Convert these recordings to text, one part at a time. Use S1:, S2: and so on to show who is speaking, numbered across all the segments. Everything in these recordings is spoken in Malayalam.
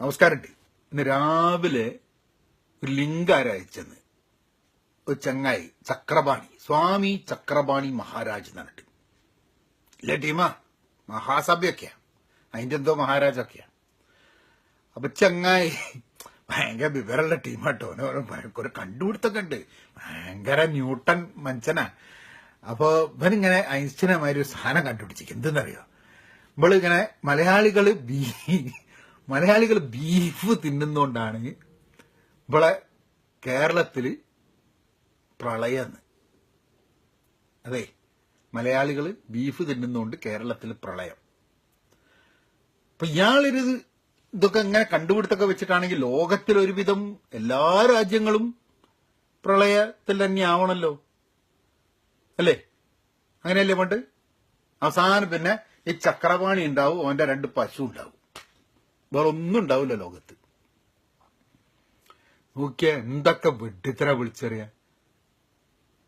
S1: നമസ്കാരം ടി. ഇന്ന് രാവിലെ ഒരു ലിങ്ക് ആരാ അയച്ചെന്ന് ഒരു ചങ്ങായി ചക്രപാണി സ്വാമി ചക്രപാണി മഹാരാജ് എന്ന് പറഞ്ഞിട്ട് ഇല്ല ടീമാ? മഹാസഭയൊക്കെയാ. അതിന്റെ എന്തോ മഹാരാജൊക്കെയാ. അപ്പൊ ചങ്ങായി ഭയങ്കര വിവരമുള്ള ടീമാട്ടോ. ഒരു കണ്ടുപിടുത്തൊക്കെ ഉണ്ട്. ഭയങ്കര ന്യൂട്ടൺ മനുഷ്യനാ. അപ്പൊ ഇവനിങ്ങനെ ഐൻസ്റ്റീനമാതിരി ഒരു സാധനം കണ്ടുപിടിച്ചിരിക്കും. എന്തെന്നറിയോ? ഇവളിങ്ങനെ മലയാളികൾ ബീ മലയാളികൾ ബീഫ് തിന്നുന്നോണ്ടാണ് ഇവിടെ കേരളത്തിൽ പ്രളയം അതെ മലയാളികൾ ബീഫ് തിന്നുന്നോണ്ട് കേരളത്തിൽ പ്രളയം. അപ്പൊ ഇയാളൊരു ഇതൊക്കെ ഇങ്ങനെ കണ്ടുപിടുത്തൊക്കെ വെച്ചിട്ടാണെങ്കിൽ ലോകത്തിൽ ഒരുവിധം എല്ലാ രാജ്യങ്ങളും പ്രളയത്തിൽ തന്നെ ആവണല്ലോ. അല്ലേ? അങ്ങനെയല്ലേ പണ്ട്? അവസാനം പിന്നെ ഈ ചക്രപാണി ഉണ്ടാവും അവന്റെ രണ്ട് പശു ഉണ്ടാവും. വേറെ ഒന്നും ഉണ്ടാവില്ല ലോകത്ത്. നോക്കിയാ എന്തൊക്കെ വെട്ടിത്തര വിളിച്ചറിയ.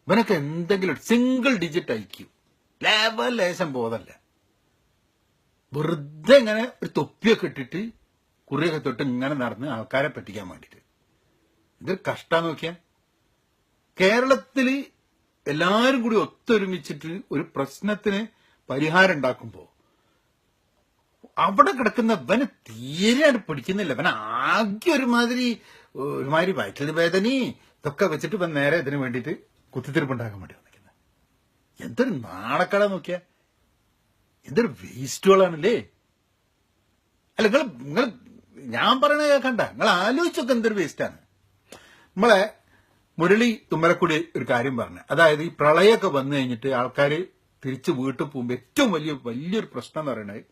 S1: ഇവനൊക്കെ എന്തെങ്കിലും സിംഗിൾ ഡിജിറ്റ് ഐക്യു ലേവൽ ലേശം ബോധമല്ല. വെറുതെ ഇങ്ങനെ ഒരു തൊപ്പിയൊക്കെ ഇട്ടിട്ട് കുറിയൊക്കെ തൊട്ട് ഇങ്ങനെ നടന്ന് ആൾക്കാരെ പറ്റിക്കാൻ വേണ്ടിട്ട് ഇതൊരു കഷ്ടം നോക്കിയാ. കേരളത്തിൽ എല്ലാരും കൂടി ഒത്തൊരുമിച്ചിട്ട് ഒരു പ്രശ്നത്തിന് പരിഹാരം ഉണ്ടാക്കുമ്പോ അവിടെ കിടക്കുന്ന ഇവന് തീരെ പിടിക്കുന്നില്ല. ഇവൻ ആകെ ഒരുമാതിരി ഒരുമാതിരി വയറ്റിൽ വേദനി ഇതൊക്കെ വെച്ചിട്ട് ഇവൻ നേരെ ഇതിനു വേണ്ടിയിട്ട് കുത്തിത്തിരിപ്പുണ്ടാക്കാൻ വേണ്ടി വന്നിരിക്കുന്നത് എന്തൊരു നാണക്കട നോക്കിയ. എന്തൊരു വേസ്റ്റുകളാണല്ലേ. അല്ല നിങ്ങൾ നിങ്ങൾ ഞാൻ പറയണ കേൾക്കണ്ട. നിങ്ങൾ ആലോചിച്ചൊക്കെ എന്തൊരു വേസ്റ്റാണ്. നമ്മളെ മുരളി തുമ്മലക്കുടി ഒരു കാര്യം പറഞ്ഞു. അതായത് ഈ പ്രളയമൊക്കെ വന്നു കഴിഞ്ഞിട്ട് ആൾക്കാർ തിരിച്ച് വീട്ടിൽ പോകുമ്പോൾ ഏറ്റവും വലിയ വലിയൊരു പ്രശ്നം എന്ന് പറയുന്നത്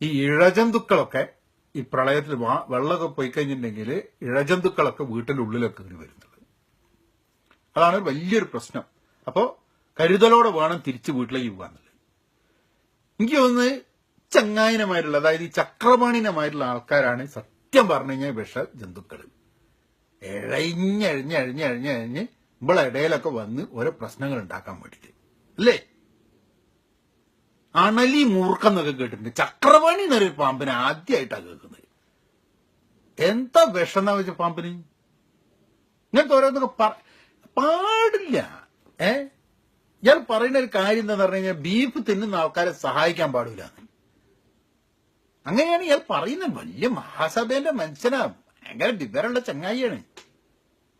S1: ഈ ഇഴജന്തുക്കളൊക്കെ ഈ പ്രളയത്തിൽ വെള്ളമൊക്കെ പോയി കഴിഞ്ഞിട്ടുണ്ടെങ്കിൽ ഇഴജന്തുക്കളൊക്കെ വീട്ടിന്റെ ഉള്ളിലൊക്കെ ഇങ്ങനെ വരുന്നത്. അതാണ് വലിയൊരു പ്രശ്നം. അപ്പോൾ കരുതലോടെ വേണം തിരിച്ച് വീട്ടിലേക്ക് പോകാന്നുള്ളത് എനിക്ക് തോന്നുന്നത് ചങ്ങായനമായിട്ടുള്ള അതായത് ഈ ചക്രപാണിനമായിട്ടുള്ള ആൾക്കാരാണ് സത്യം പറഞ്ഞു കഴിഞ്ഞാൽ വിഷ ജന്തുക്കൾ എഴഞ്ഞഴിഞ്ഞഴിഞ്ഞഴിഞ്ഞഴിഞ്ഞ് ഇവിടെ ഇടയിലൊക്കെ വന്ന് ഓരോ പ്രശ്നങ്ങൾ ഉണ്ടാക്കാൻ വേണ്ടിയിട്ട്. അല്ലേ? അണലി മൂർഖെന്നൊക്കെ കേട്ടിട്ടുണ്ട്. ചക്രപാണി എന്നൊരു പാമ്പിനെ ആദ്യമായിട്ടാണ് കേൾക്കുന്നത്. എന്താ വിഷം എന്നാ വെച്ച പാമ്പിന്? ഇങ്ങനത്തെ ഓരോന്നൊക്കെ പാടില്ല. ഏ? ഇയാൾ പറയുന്ന ഒരു കാര്യം എന്താന്ന് പറഞ്ഞു കഴിഞ്ഞാൽ ബീഫ് തിന്നുന്ന ആൾക്കാരെ സഹായിക്കാൻ പാടില്ല അങ്ങനെയാണ് ഇയാൾ പറയുന്നത് വലിയ മഹാസഭേന്റെ മനുഷ്യനാ. ഭയങ്കര വിവരമുള്ള ചങ്ങായിയാണ്.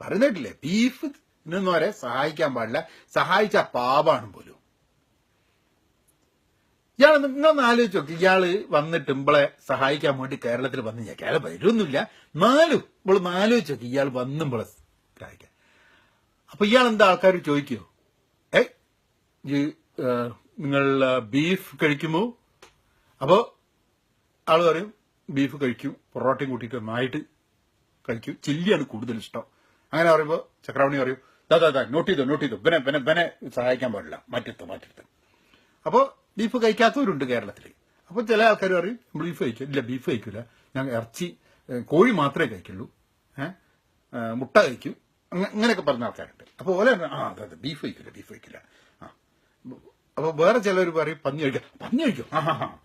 S1: പറയുന്നിട്ടില്ലേ? ബീഫ് തിന്നുന്നവരെ സഹായിക്കാൻ പാടില്ല. സഹായിച്ച പാപാണ് പോലും. ഇയാൾ നിങ്ങളൊന്ന് ആലോചിച്ച് നോക്കി. ഇയാൾ വന്നിട്ട് ഇമ്പളെ സഹായിക്കാൻ വേണ്ടി കേരളത്തിൽ വന്നു ഞാൻ കേരളം വരുമൊന്നുമില്ല നാലും ഇവൾ ആലോചിച്ച് നോക്കി. ഇയാൾ വന്ന് ഇമ്പളെ സഹായിക്കാൻ. അപ്പൊ ഇയാൾ എന്താ ആൾക്കാർ ചോദിക്കുമോ ഏ? നിങ്ങൾ ബീഫ് കഴിക്കുമോ? അപ്പോ ആൾ പറയും ബീഫ് കഴിക്കും. പൊറോട്ടയും കൂട്ടിയിട്ട് നന്നായിട്ട് കഴിക്കും. ചില്ലിയാണ് കൂടുതൽ ഇഷ്ടം. അങ്ങനെ പറയുമ്പോൾ ചക്രവണി പറയും ദാ ദാ നോട്ട് ചെയ്തോ നോട്ട് ചെയ്തോ. ബനെ ബനെ ബനെ സഹായിക്കാൻ പാടില്ല. മാറ്റിത്തോ മാറ്റിത്തോ അപ്പോ ബീഫ് കഴിക്കാത്തവരുണ്ട് കേരളത്തിൽ. അപ്പോൾ ചില ആൾക്കാർ പറയും ബീഫ് കഴിക്കും ഇല്ല ബീഫ് കഴിക്കില്ല ഞാൻ ഇറച്ചി കോഴി മാത്രമേ കഴിക്കുള്ളൂ. മുട്ട കഴിക്കും. അങ്ങ- അങ്ങനെയൊക്കെ പറഞ്ഞ ആൾക്കാരുണ്ട്. അപ്പോൾ ഓലെ ആ അതെ അതെ ബീഫ് കഴിക്കില്ല ബീഫ് കഴിക്കില്ല ആ. അപ്പൊ വേറെ ചിലർ പറയും പന്നി കഴിക്കാം പന്നി കഴിക്കും? ആ ഹാ ഹാ.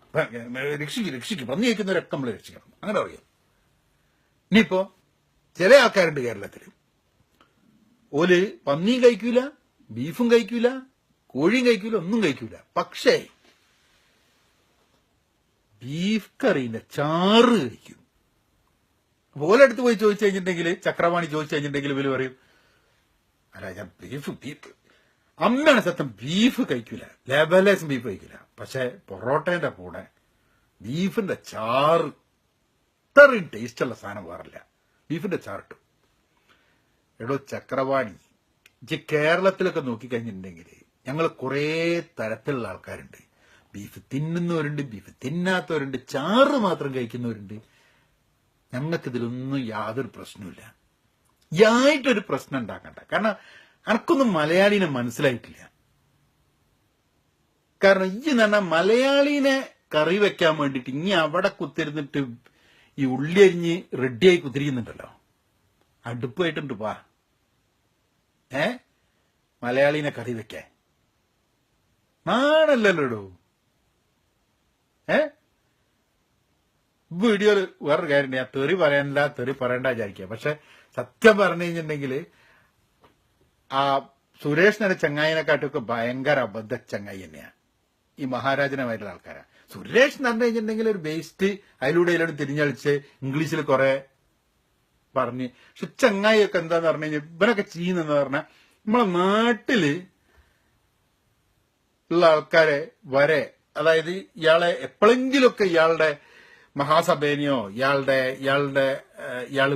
S1: രക്ഷിക്കും രക്ഷിക്കും. പന്നി കഴിക്കുന്നവരൊക്കെ നമ്മൾ രക്ഷിക്കണം. അങ്ങനെ പറയും. ഇനിയിപ്പോ ചില ആൾക്കാരുണ്ട് കേരളത്തിൽ. ഓൽ പന്നിയും കഴിക്കൂല ബീഫും കഴിക്കൂല കോഴിയും കഴിക്കൂല ഒന്നും കഴിക്കൂല. പക്ഷേ ബീഫ് കറീന്റെ ചാറ് കഴിക്കും. പോലെടുത്ത് പോയി ചോദിച്ചു കഴിഞ്ഞിട്ടുണ്ടെങ്കിൽ ചക്രവാണി ചോദിച്ചു കഴിഞ്ഞിട്ടുണ്ടെങ്കിൽ ഇവർ പറയും അല്ല ഞാൻ ബീഫ് ബീഫ്. അമ്മയാണ് സത്യം ബീഫ് കഴിക്കില്ല ലേബലേസും ബീഫ് കഴിക്കില്ല പക്ഷെ പൊറോട്ടേന്റെ കൂടെ ബീഫിന്റെ ചാറ് ഇത്രയും ടേസ്റ്റുള്ള സാധനം വേറില്ല. ബീഫിന്റെ ചാറിട്ടു എടോ ചക്രവാണി കേരളത്തിലൊക്കെ നോക്കിക്കഴിഞ്ഞിട്ടുണ്ടെങ്കിൽ ഞങ്ങൾ കുറേ തരത്തിലുള്ള ആൾക്കാരുണ്ട്. ബീഫ് തിന്നുന്നവരുണ്ട് ബീഫ് തിന്നാത്തവരുണ്ട് ചാറ് മാത്രം കഴിക്കുന്നവരുണ്ട്. ഞങ്ങൾക്കിതിലൊന്നും യാതൊരു പ്രശ്നമില്ല യായിട്ടൊരു പ്രശ്നം ഉണ്ടാക്കണ്ട. കാരണം അനക്കൊന്നും മലയാളീനെ മനസ്സിലായിട്ടില്ല. കാരണം ഈ പറഞ്ഞ മലയാളീനെ കറി വെക്കാൻ വേണ്ടിയിട്ട് ഇനി അവിടെ കുത്തിരുന്നിട്ട് ഈ ഉള്ളി അരിഞ്ഞ് റെഡിയായി കുത്തിരിക്കുന്നുണ്ടല്ലോ. അടുപ്പായിട്ടുണ്ട് പാ ഏ? മലയാളീനെ കറി വെക്കാൻ. നാണല്ലല്ലോടോ? ഏ? വീഡിയോയിൽ വേറൊരു കാര്യം ഞാൻ തെറി പറയണ്ട തെറി പറയണ്ട വിചാരിക്കുക പക്ഷെ സത്യം പറഞ്ഞു കഴിഞ്ഞിട്ടുണ്ടെങ്കിൽ ആ സുരേഷ് എന്ന ചങ്ങായിനെക്കാട്ടൊക്കെ ഭയങ്കര അബദ്ധ ചങ്ങായി തന്നെയാണ് ഈ മഹാരാജനമായിട്ടുള്ള ആൾക്കാരാണ് സുരേഷ് എന്ന് പറഞ്ഞു കഴിഞ്ഞിട്ടുണ്ടെങ്കിൽ ഒരു ബേസ്റ്റ് അതിലൂടെ അതിലൂടെ തിരിഞ്ഞളിച്ച് ഇംഗ്ലീഷിൽ കുറെ പറഞ്ഞ്. പക്ഷെ ചങ്ങായിയൊക്കെ എന്താന്ന് പറഞ്ഞു കഴിഞ്ഞാൽ ഇവനൊക്കെ ചെയ്യുന്നെന്ന് പറഞ്ഞാൽ നമ്മളെ നാട്ടിൽ ഉള്ള ആൾക്കാരെ വരെ അതായത് ഇയാളെ എപ്പോഴെങ്കിലുമൊക്കെ ഇയാളുടെ മഹാസഭേനെയോ ഇയാളുടെ ഇയാളുടെ ഇയാൾ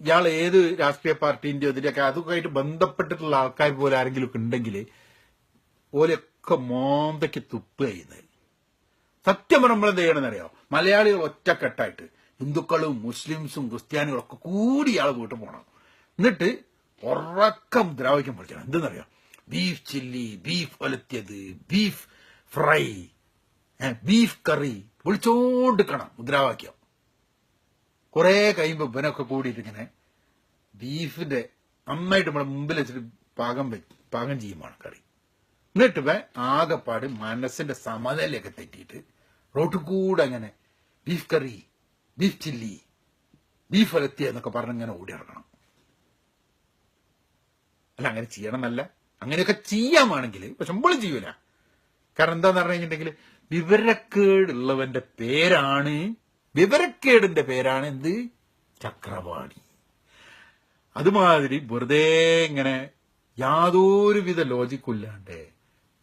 S1: ഇയാൾ ഏത് രാഷ്ട്രീയ പാർട്ടിന്റെ ഇതിന്റെയൊക്കെ അതൊക്കെ ആയിട്ട് ബന്ധപ്പെട്ടിട്ടുള്ള ആൾക്കാർ പോലെ ആരെങ്കിലും ഒക്കെ ഉണ്ടെങ്കിൽ ഓലൊക്കെ മോന്തയ്ക്ക് തുപ്പ് ചെയ്യുന്നത് സത്യം നമ്മൾ എന്ത് ചെയ്യണമെന്നറിയോ? മലയാളികൾ ഒറ്റക്കെട്ടായിട്ട് ഹിന്ദുക്കളും മുസ്ലിംസും ക്രിസ്ത്യാനികളും ഒക്കെ കൂടി ഇയാൾ വീട്ടിൽ പോകണം. എന്നിട്ട് ഉറക്കം ദ്രാവിക്കം പഠിക്കണം. എന്തെന്നറിയോ? ബീഫ് ചില്ലി ബീഫ് ഒലത്തിയത് ബീഫ് ഫ്രൈ. ബീഫ് കറി വിളിച്ചോണ്ടിക്കണം മുദ്രാവാക്യം. കുറെ കഴിയുമ്പോ ഇവനൊക്കെ കൂടിയിട്ട് ഇങ്ങനെ ബീഫിന്റെ നന്നായിട്ട് നമ്മുടെ മുമ്പിൽ വെച്ചിട്ട് പാകം പാകം ചെയ്യുമാണ് കറി. എന്നിട്ട് ഇവ ആകെപ്പാട് മനസ്സിന്റെ സമനിലയൊക്കെ തെറ്റിയിട്ട് റോട്ടിൽ കൂടെ അങ്ങനെ beef curry beef chilli beef ഒലത്തിയ എന്നൊക്കെ പറഞ്ഞ് ഇങ്ങനെ ഓടി ഇറങ്ങണം അല്ല അങ്ങനെ ചെയ്യണമെന്നല്ല. അങ്ങനെയൊക്കെ ചെയ്യാമാണെങ്കിൽ പക്ഷെ മുമ്പിൽ ചെയ്യൂല. കാരണം എന്താന്ന് പറഞ്ഞു കഴിഞ്ഞിട്ടുണ്ടെങ്കിൽ വിവരക്കേടുള്ളവന്റെ പേരാണ് വിവരക്കേടിന്റെ പേരാണ് എന്ത്? ചക്രവാണി. അതുമാതിരി വെറുതെ ഇങ്ങനെ യാതൊരുവിധ ലോജിക്കില്ലാണ്ട്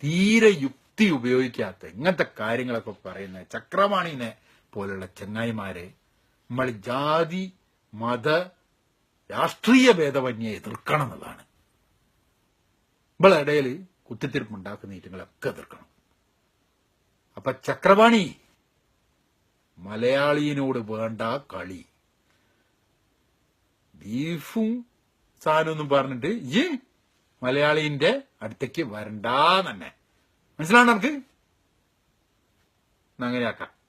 S1: തീരെ യുക്തി ഉപയോഗിക്കാത്ത ഇങ്ങനത്തെ കാര്യങ്ങളൊക്കെ പറയുന്ന ചക്രവാണിനെ പോലുള്ള ചെങ്ങായിമാരെ നമ്മൾ ജാതി മത രാഷ്ട്രീയ ഭേദമന്യെ എതിർക്കണം എന്നുള്ളതാണ്. നമ്മളിടയിൽ ഇടയിൽ കുത്തിത്തിരിപ്പുണ്ടാക്കുന്ന ഈറ്റങ്ങളൊക്കെ എതിർക്കണം. അപ്പൊ ചക്രപാണി മലയാളിയിനോട് വേണ്ട കളി. ബീഫും സാധനമൊന്നും പറഞ്ഞിട്ട് ഈ മലയാളിന്റെ അടുത്തേക്ക് വരണ്ട തന്നെ. മനസ്സിലാണ് നമുക്ക്? അങ്ങനെയാക്കാം.